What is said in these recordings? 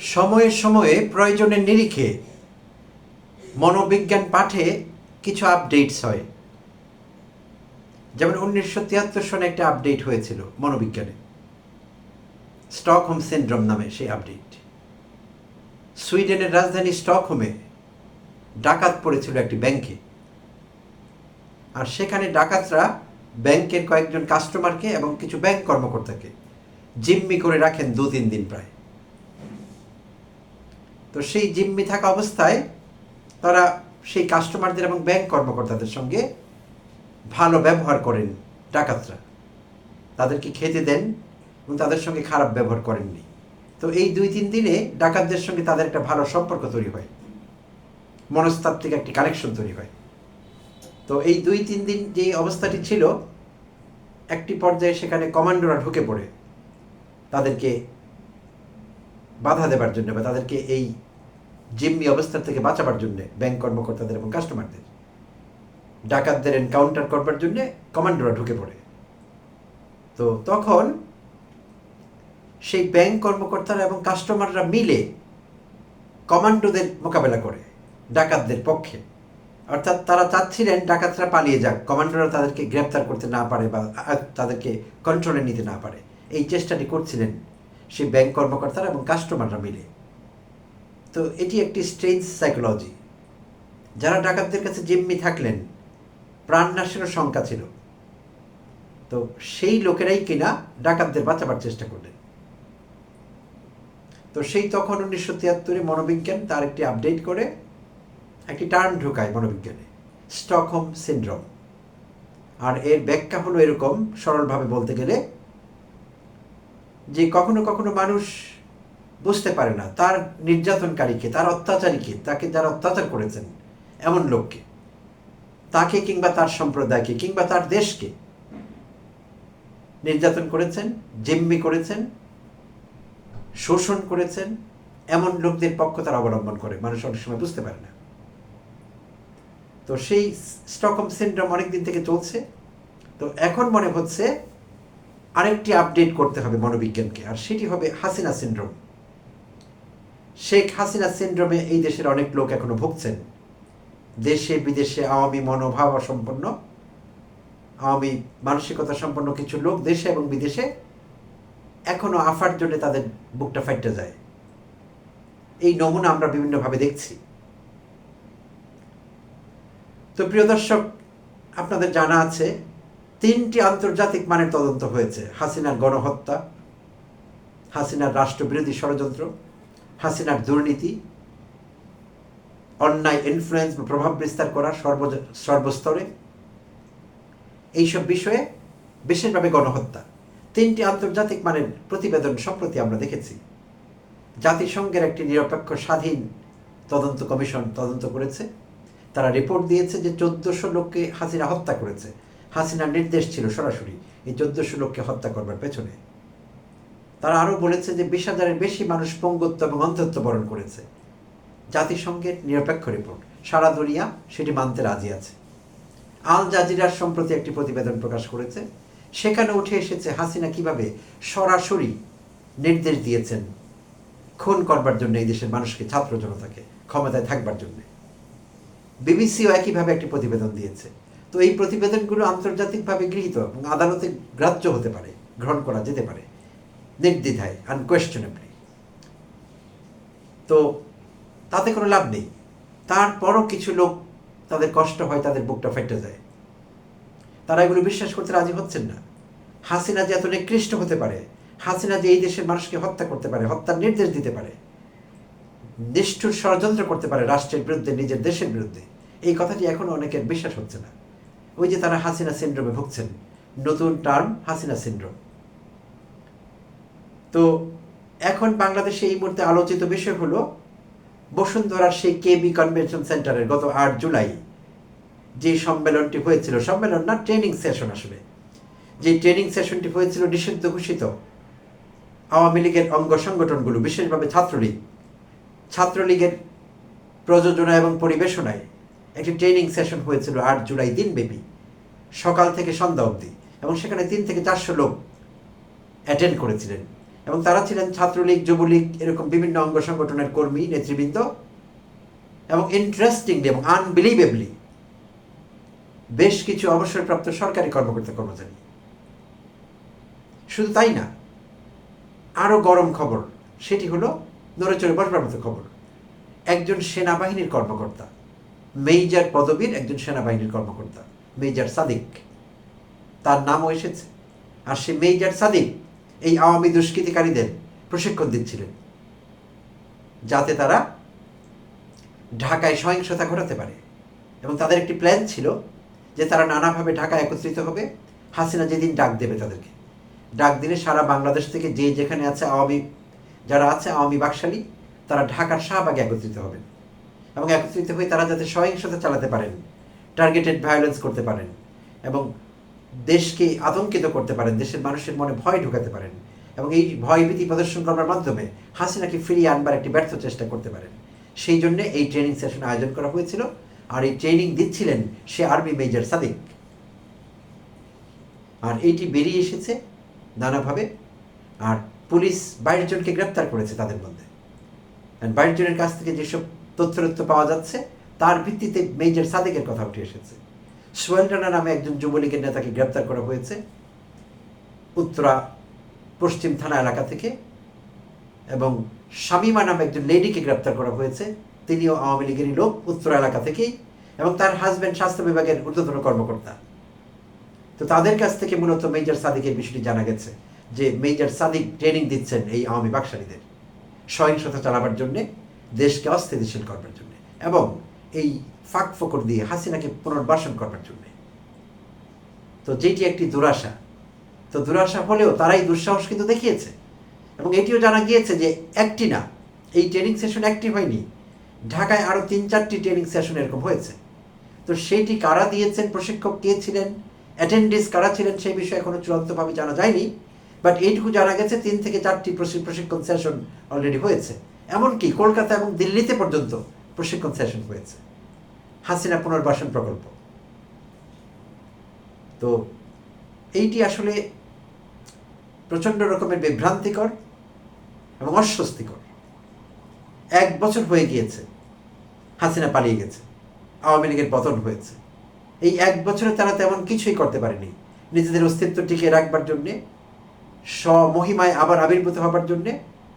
সময়ে সময়ে প্রয়োজনের নিরিখে মনোবিজ্ঞান পাঠে কিছু আপডেটস হয়। যেমন উনিশশো তিয়াত্তর সনে একটা আপডেট হয়েছিল মনোবিজ্ঞানে। স্টকহোম সিন্ড্রোম নামে সেই আপডেট সুইডেনের রাজধানী স্টকহোমে ডাকাত পড়েছিল একটি ব্যাংকে। আর সেখানে ডাকাতরা ব্যাংকের কয়েকজন কাস্টমারকে এবং কিছু ব্যাংক কর্মকর্তাকে জিম্মি করে রাখেন দু তিন দিন প্রায়। তো সেই জিম্মি থাকা অবস্থায় তারা সেই কাস্টমারদের এবং ব্যাংক কর্মকর্তাদের সঙ্গে ভালো ব্যবহার করেন ডাকাতরা। তাদেরকে খেতে দেন এবং তাদের সঙ্গে খারাপ ব্যবহার করেননি। তো এই দুই তিন দিনে ডাকাতদের সঙ্গে তাদের একটা ভালো সম্পর্ক তৈরি হয়। মনস্তাত্ত্বিক একটি কানেকশন তৈরি হয়। তো এই দুই তিন দিন যে অবস্থাটি ছিল, একটি পর্যায়ে সেখানে কমান্ডোরা ঢুকে পড়ে। তাদেরকে বাধা দেবার জন্য বা তাদেরকে এই জিম্মি অবস্থা থেকে বাঁচাবার জন্য ব্যাংক কর্মকর্তাদের এবং কাস্টমারদের ডাকাতদের এনকাউন্টার করবার জন্য কমান্ডোরা ঢুকে পড়ে। তো তখন সেই ব্যাংক কর্মকর্তারা এবং কাস্টমাররা মিলে কমান্ডোদের মোকাবেলা করে, ডাকাতদের পক্ষে। অর্থাৎ তারা চাচ্ছিলেন ডাকাতরা পালিয়ে যাক কমান্ডোরা তাদেরকে গ্রেপ্তার করতে না পারে বা তাদেরকে কন্ট্রোলে নিতে না পারে। এই চেষ্টাটি করছিলেন সেই ব্যাংক কর্মকর্তারা এবং কাস্টমাররা মিলে। তো এটি একটি স্ট্রেঞ্জ সাইকোলজি যারা ডাকাতদের কাছে জিম্মি থাকলেন প্রাণনাশেরও শঙ্কা ছিল। তো সেই লোকেরাই কিনা ডাকাতদের বাঁচাবার চেষ্টা করলেন। তো সেই তখন উনিশশো তিয়াত্তরে মনোবিজ্ঞান তার একটি আপডেট করে, একটি টার্ম ঢুকায় মনোবিজ্ঞানে স্টকহোম সিনড্রোম আর এর ব্যাখ্যা হলো এরকম, সরলভাবে বলতে গেলে, যে কখনো কখনো মানুষ বুঝতে পারে না। তার নির্যাতনকারীকে, তার অত্যাচারীকে, তাকে যারা অত্যাচার করেছেন এমন লোককে, তাকে কিংবা তার সম্প্রদায়কে কিংবা তার দেশকে নির্যাতন করেছেন, জিম্মি করেছেন, শোষণ করেছেন, এমন লোকদের পক্ষ তারা অবলম্বন করে। মানুষ অনেক সময় বুঝতে পারে না। তো সেই স্টকম সিন্ড্রোম অনেক দিন থেকে চলছে। তো এখন মনে হচ্ছে আরেকটি আপডেট করতে হবে মনোবিজ্ঞানকে, আর সেটি হবে হাসিনা সিন্ড্রোম। শেখ হাসিনা সিন্ড্রোমে এই দেশের অনেক লোক এখনও ভুগছেন। দেশে, বিদেশে আওয়ামী মনোভাব সম্পন্ন আওয়ামী মানসিকতা সম্পন্ন কিছু লোক দেশে এবং বিদেশে এখনও আফার জন্য তাদের বুকটা ফাইটে যায়। এই নমুনা আমরা বিভিন্নভাবে দেখছি। তো প্রিয় দর্শক, আপনাদের জানা আছে, তিনটি আন্তর্জাতিক মানের তদন্ত হয়েছে। হাসিনার গণহত্যা, হাসিনার রাষ্ট্রবিরোধী ষড়যন্ত্র হাসিনার দুর্নীতি, অন্যায় ইনফ্লুয়েন্স বা প্রভাব বিস্তার করা সর্ব সর্বস্তরে, এইসব বিষয়ে বিশেষভাবে গণহত্যা। তিনটি আন্তর্জাতিক মানের প্রতিবেদন সম্প্রতি আমরা দেখেছি। জাতিসংঘের একটি নিরপেক্ষ স্বাধীন তদন্ত কমিশন তদন্ত করেছে। তারা রিপোর্ট দিয়েছে যে চোদ্দশো লোককে হাসিনা হত্যা করেছে। হাসিনার নির্দেশ ছিল সরাসরি এই চোদ্দশো লোককে হত্যা করবার পেছনে। তারা আরও বলেছে যে বিশ হাজারের বেশি মানুষ পঙ্গুত্ব এবং অন্ধত্ব বরণ করেছে। জাতিসংঘের নিরপেক্ষ রিপোর্ট। সারা দুনিয়া সেটি মানতে রাজি আছে। আল জাজিরার সম্প্রতি একটি প্রতিবেদন প্রকাশ করেছে। সেখানে উঠে এসেছে হাসিনা কীভাবে সরাসরি নির্দেশ দিয়েছেন খুন করবার জন্য এই দেশের মানুষকে, ছাত্র জনতাকে, ক্ষমতায় থাকবার জন্য। বিবিসিও একইভাবে একটি প্রতিবেদন দিয়েছে। তো এই প্রতিবেদনগুলো আন্তর্জাতিকভাবে গৃহীত এবং আদালতে গ্রাহ্য হতে পারে, গ্রহণ করা যেতে পারে। নির্দ্বিধায় আনকোয়েশনেবলি তো তাতে কোনো লাভ নেই। তারপরও কিছু লোক তাদের কষ্ট হয়, তাদের বুকটা ফেটে যায়। তারা এগুলো বিশ্বাস করতে রাজি হচ্ছেন না। হাসিনা যে এত নিকৃষ্ট হতে পারে, হাসিনা যে এই দেশের মানুষকে হত্যা করতে পারে, হত্যার নির্দেশ দিতে পারে, নিষ্ঠুর ষড়যন্ত্র করতে পারে রাষ্ট্রের বিরুদ্ধে, নিজের দেশের বিরুদ্ধে, এই কথাটি এখনও অনেকের বিশ্বাস হচ্ছে না। ওই যে তারা হাসিনা সিন্ড্রোমে ভুগছেন, নতুন টার্ম হাসিনা সিন্ড্রোম তো এখন বাংলাদেশে এই মুহূর্তে আলোচিত বিষয় হলো বসুন্ধরার সেই কেবি কনভেনশন সেন্টারের গত আট জুলাই যে সম্মেলনটি হয়েছিল, সম্মেলন না ট্রেনিং সেশন আসলে। যে ট্রেনিং সেশনটি হয়েছিল নিষিদ্ধ ঘোষিত। আওয়ামী লীগের অঙ্গ সংগঠনগুলো, বিশেষভাবে ছাত্রলীগ। ছাত্রলীগের প্রযোজনা এবং পরিবেশনায় একটি ট্রেনিং সেশন হয়েছিল আট জুলাই দিনব্যাপী, সকাল থেকে সন্ধ্যা অবধি। এবং সেখানে তিন থেকে চারশো লোক অ্যাটেন্ড করেছিলেন। এবং তারা ছিলেন ছাত্রলীগ, যুবলীগ, এরকম বিভিন্ন অঙ্গ সংগঠনের কর্মী, নেতৃবৃন্দ। এবং ইন্টারেস্টিংলি এবং আনবিলিভেবলি বেশ কিছু অবসরপ্রাপ্ত সরকারি কর্মকর্তা কর্মচারী। শুধু তাই না, আরও গরম খবর, সেটি হলো নড়েচড়ে বসবার মতো খবর। একজন সেনাবাহিনীর কর্মকর্তা মেজর পদবীর একজন সেনাবাহিনীর কর্মকর্তা মেজর সাদিক। তার নামও এসেছে। আর সে মেজর সাদিক এই আওয়ামী দুষ্কৃতিকারীদের প্রশিক্ষণ দিচ্ছিলেন, যাতে তারা ঢাকায় সহিংসতা ঘটাতে পারে। এবং তাদের একটি প্ল্যান ছিল যে তারা নানাভাবে ঢাকায় একত্রিত হবে। হাসিনা যেদিন ডাক দেবে তাদেরকে। ডাক দিলে সারা বাংলাদেশ থেকে যে যেখানে আছে আওয়ামী, যারা আছে আওয়ামী বাকশালী, তারা ঢাকার শাহবাগে একত্রিত হবেন। এবং একত্রিত হয়ে তারা যাতে সহিংসতা চালাতে পারেন টার্গেটেড ভায়োলেন্স করতে পারেন। এবং দেশকে আতঙ্কিত করতে পারেন, দেশের মানুষের মনে ভয় ঢুকাতে পারেন এবং এই ভয়ভীতি প্রদর্শন করার মাধ্যমে হাসিনাকে ফিরিয়ে আনবার একটি ব্যর্থ চেষ্টা করতে পারেন। সেই জন্য এই ট্রেনিং সেশন আয়োজন করা হয়েছিল আর এই ট্রেনিং দিচ্ছিলেন সে আর্মি মেজর সাদিক। আর এইটি বেরিয়ে এসেছে নানাভাবে আর পুলিশ বাইশ জনকে গ্রেপ্তার করেছে তাদের মধ্যে। বাইশ জনের কাছ থেকে যেসব তথ্য তথ্য পাওয়া যাচ্ছে, তার ভিত্তিতে মেজর সাদেকের কথা উঠে এসেছে। সোহেল নামে একজন যুবলীগের নেতাকে গ্রেপ্তার করা হয়েছে উত্তরা পশ্চিম থানা এলাকা থেকে, এবং শামিমা নামে একজন লেডিকে গ্রেপ্তার করা হয়েছে। তিনিও আওয়ামী লীগেরই লোক উত্তরা এলাকা থেকেই, এবং তার হাজব্যান্ড স্বাস্থ্য বিভাগের ঊর্ধ্বতন কর্মকর্তা। তো তাদের কাছ থেকে মূলত মেজর সাদিকের বিষয়টি জানা গেছে যে মেজর সাদিক ট্রেনিং দিচ্ছেন এই আওয়ামী বাকশালীদের, সহিংসতা চালাবার জন্যে, দেশকে অস্থিতিশীল করবার জন্য। এবং এই ফাঁক ফকর দিয়ে হাসিনাকে পুনর্বাসন করবার জন্য। তো যেটি একটি দুরাশা। তো দুরাশা হলেও তারাই দুঃসাহস কিন্তু দেখিয়েছে। এবং এটিও জানা গিয়েছে যে একটি না, এই ট্রেনিং সেশন একটি হয়নি। ঢাকায় আরও তিন চারটি ট্রেনিং সেশন এরকম হয়েছে। তো সেইটি কারা দিয়েছেন, প্রশিক্ষক কে ছিলেন অ্যাটেন্ডেন্স কারা ছিলেন সেই বিষয়ে এখনও চূড়ান্তভাবে জানা যায়নি। বাট এইটুকু জানা গেছে, তিন থেকে চারটি প্রশিক্ষণ সেশন অলরেডি হয়েছে। এমনকি কলকাতা এবং দিল্লিতে পর্যন্ত প্রশিক্ষণ সেশন হয়েছে। হাসিনা পুনর্বাসন প্রকল্প। তো এইটি আসলে প্রচণ্ড রকমের বিভ্রান্তিকর এবং অস্বস্তিকর। এক বছর হয়ে গিয়েছে, হাসিনা পালিয়ে গেছে, আওয়ামী লীগের পতন হয়েছে। এই এক বছরে তারা তেমন কিছুই করতে পারেনি। নিজেদের অস্তিত্ব টিকিয়ে রাখবার জন্যে, স্বমহিমায় আবার আবির্ভূত হবার জন্যে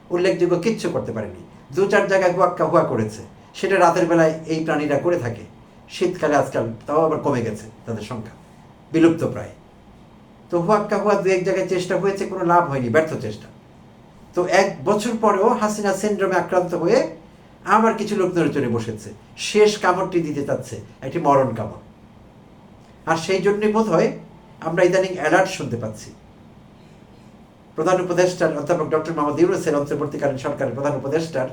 উল্লেখযোগ্য কিচ্ছু করতে পারেনি। দু চার জায়গায় হুয়াক্কা হুয়া করেছে। সেটা রাতের বেলায় এই প্রাণীরা করে থাকে। শীতকালে আজকাল, তাও আবার কমে গেছে তাদের সংখ্যা। বিলুপ্ত প্রায়। তো হুয়াক্কা হুয়া দু এক জায়গায় চেষ্টা হয়েছে, কোনো লাভ হয়নি, ব্যর্থ চেষ্টা। তো এক বছর পরেও হাসিনা সিন্ড্রোমে আক্রান্ত হয়ে আবার কিছু লোক নড়ে চড়ে বসেছে। শেষ কামড়টি দিতে চাচ্ছে, একটি মরণ কামড়। আর সেই জন্যই বোধ হয় আমরা ইদানিং অ্যালার্ট শুনতে পাচ্ছি। প্রধান উপদেষ্টার অধ্যাপক ডক্টর মোহাম্মদ ইউনুসের অন্তর্বর্তীকালীন সরকারের প্রধান উপদেষ্টার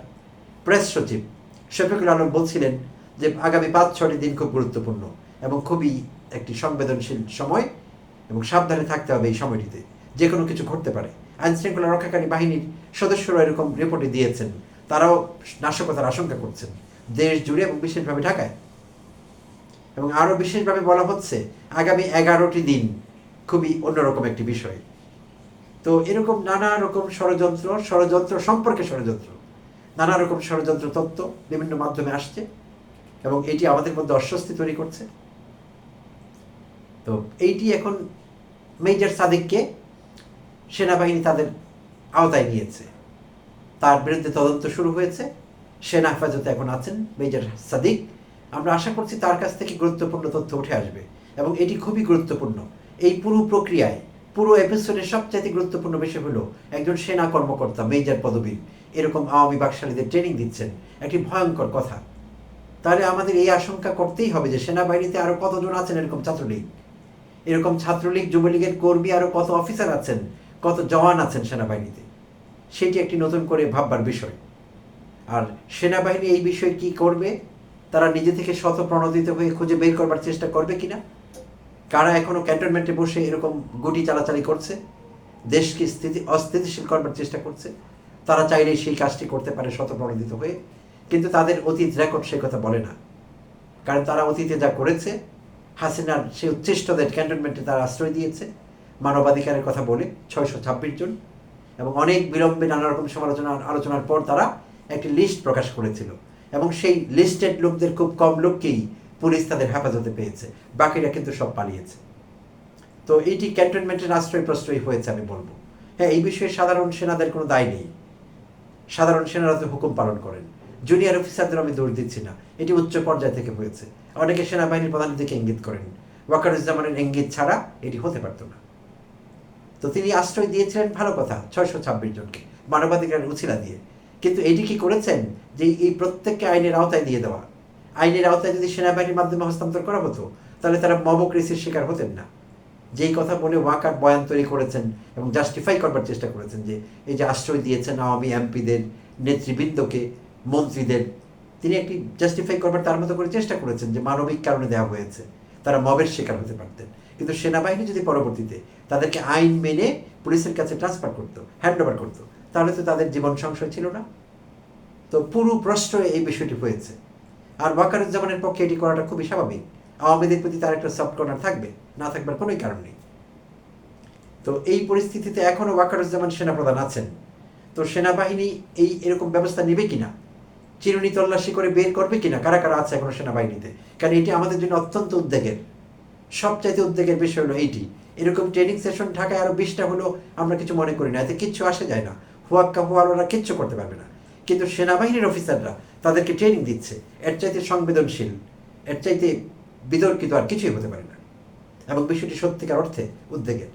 প্রেস সচিব শফিকুল আলম বলছিলেন যে আগামী পাঁচ ছটি দিন খুব গুরুত্বপূর্ণ এবং খুবই একটি সংবেদনশীল সময় এবং সাবধানে থাকতে হবে এই সময়টিতে। যে কোনো কিছু ঘটতে পারে। আইন শৃঙ্খলা রক্ষাকারী বাহিনীর সদস্যরা এরকম রিপোর্টে দিয়েছেন। তারাও নাশকতার আশঙ্কা করছেন। দেশ জুড়ে এবং বিশেষভাবে ঢাকায়। এবং আরও বিশেষভাবে বলা হচ্ছে, আগামী এগারোটি দিন খুবই অন্যরকম একটি বিষয়। তো এরকম নানা রকম ষড়যন্ত্র ষড়যন্ত্র সম্পর্কে ষড়যন্ত্র, নানা রকম ষড়যন্ত্র তত্ত্ব বিভিন্ন মাধ্যমে আসছে। এবং এটি আমাদের মধ্যে অস্বস্তি তৈরি করছে। তো এইটি এখন মেজর সাদিককে সেনাবাহিনী তাদের আওতায় নিয়েছে। তার বিরুদ্ধে তদন্ত শুরু হয়েছে। সেনা হেফাজতে এখন আছেন মেজর সাদিক। আমরা আশা করছি তার কাছ থেকে গুরুত্বপূর্ণ তথ্য উঠে আসবে এবং এটি খুবই গুরুত্বপূর্ণ। এই পুরো প্রক্রিয়ায়, পুরো এপিসোডের সবচাইতে গুরুত্বপূর্ণ বিষয় হলো একজন সেনা কর্মকর্তা, মেজর পদবী এরকম আওয়ামী বাকশালীদের ট্রেনিং দিচ্ছেন। একটি ভয়ঙ্কর কথা। তাহলে আমাদের এই আশঙ্কা করতেই হবে যে সেনাবাহিনীতে আরও কতজন আছেন এরকম ছাত্রলীগ? এরকম ছাত্রলীগ, যুবলীগের কর্মী আরও কত অফিসার আছেন, কত জওয়ান আছেন সেনাবাহিনীতে? সেটি একটি নতুন করে ভাববার বিষয়। আর সেনাবাহিনী এই বিষয়ে কি করবে? তারা নিজে থেকে শত প্রণোদিত হয়ে খুঁজে বের করবার চেষ্টা করবে কিনা? কারা এখনও ক্যান্টনমেন্টে বসে এরকম গুটি চালাচালি করছে? দেশকে স্থিতি অস্থিতিশীল করবার চেষ্টা করছে? তারা চাইলেই সেই কাজটি করতে পারে শত প্রণোদিত হয়ে। কিন্তু তাদের অতীত রেকর্ড সে কথা বলে না। কারণ তারা অতীতে যা করেছে, হাসিনার সে উচ্ছিষ্টদের ক্যান্টনমেন্টে তারা আশ্রয় দিয়েছে, মানবাধিকারের কথা বলে ছয়শো ছাব্বিশ জন এবং অনেক বিলম্বে নানা রকম সমালোচনা, আলোচনার পর তারা একটি লিস্ট প্রকাশ করেছিল এবং সেই লিস্টেড লোকদের খুব কম লোককেই পুলিশ তাদের হেফাজতে পেয়েছে, বাকিরা কিন্তু সব পালিয়েছে। তো এটি ক্যান্টনমেন্টের আশ্রয় প্রশ্রয় হয়েছে আমি বলব। হ্যাঁ এই বিষয়ে সাধারণ সেনাদের কোনো দায় নেই। সাধারণ সেনারা তো হুকুম পালন করেন। জুনিয়র অফিসারদের আমি দৌড় দিচ্ছি না। এটি উচ্চ পর্যায় থেকে হয়েছে। অনেকে সেনাবাহিনীর প্রধান দিকে ইঙ্গিত করেন। ওয়াকারুজ্জামানের ইঙ্গিত ছাড়া এটি হতে পারত না। তো তিনি আশ্রয় দিয়েছিলেন ভালো কথা, ছয়শো ছাব্বিশ জনকে মানবাধিকার উছিলা দিয়ে। কিন্তু এটি কি করেছেন যে এই প্রত্যেককে আইনের আওতায় দিয়ে দেওয়া? আইনের আওতায় যদি সেনাবাহিনীর মাধ্যমে হস্তান্তর করা হতো, তাহলে তারা মবক্রেসির শিকার হতেন না। যেই কথা বলে ওয়াকার বয়ান তৈরি করেছেন এবং জাস্টিফাই করবার চেষ্টা করেছেন যে এই যে আশ্রয় দিয়েছেন আওয়ামী এমপিদের নেতৃবৃন্দকে মন্ত্রীদের, তিনি একটি জাস্টিফাই করবার তার মতো করে চেষ্টা করেছেন যে মানবিক কারণে দেওয়া হয়েছে। তারা মবের শিকার হতে পারতেন। কিন্তু সেনাবাহিনী যদি পরবর্তীতে তাদেরকে আইন মেনে পুলিশের কাছে ট্রান্সফার করতো হ্যান্ড ওভার করতো, তাহলে তো তাদের জীবন সংশয় ছিল না। তো পুরো প্রশ্ন এই বিষয়টি হয়েছে। আর ওয়াকারুজ্জামানের পক্ষে এটি করাটা খুবই স্বাভাবিক। আওয়ামীদের প্রতি তার একটা সফট কর্নার থাকবে, না থাকবার কোনোই কারণ নেই। তো এই পরিস্থিতিতে এখনও ওয়াকারুজ্জামান সেনাপ্রধান আছেন। তো সেনাবাহিনী এই এরকম ব্যবস্থা নেবে কিনা? চিরুনি তল্লাশি করে বের করবে কিনা? কারা কারা আছে এখনও সেনাবাহিনীতে? কারণ এটি আমাদের জন্য অত্যন্ত উদ্বেগের। সবচাইতে উদ্বেগের বিষয় হলো এইটি এরকম ট্রেনিং সেশন ঢাকায় আরও বিশটা হলো আমরা কিছু মনে করি না। এতে কিচ্ছু আসে যায় না। হুয়াক্কা হুয়ালোরা কিচ্ছু করতে পারবে না। কিন্তু সেনাবাহিনীর অফিসাররা তাদেরকে ট্রেনিং দিচ্ছে। এর চাইতে সংবেদনশীল, এর চাইতে বিতর্কিত আর কিছুই হতে পারে না। এবং বিষয়টি সত্যিকার অর্থে উদ্বেগের।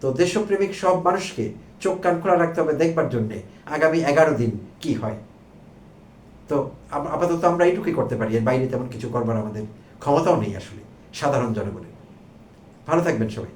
তো দেশপ্রেমিক সব মানুষকে চোখ কান খোলা রাখতে হবে দেখবার জন্যে। আগামী এগারো দিন কি হয়? তো আপাতত আমরা এইটুকুই করতে পারি, এর বাইরে তেমন কিছু করবার আমাদের ক্ষমতাও নেই আসলে, সাধারণ জনগণের। ভালো থাকবেন সবাই।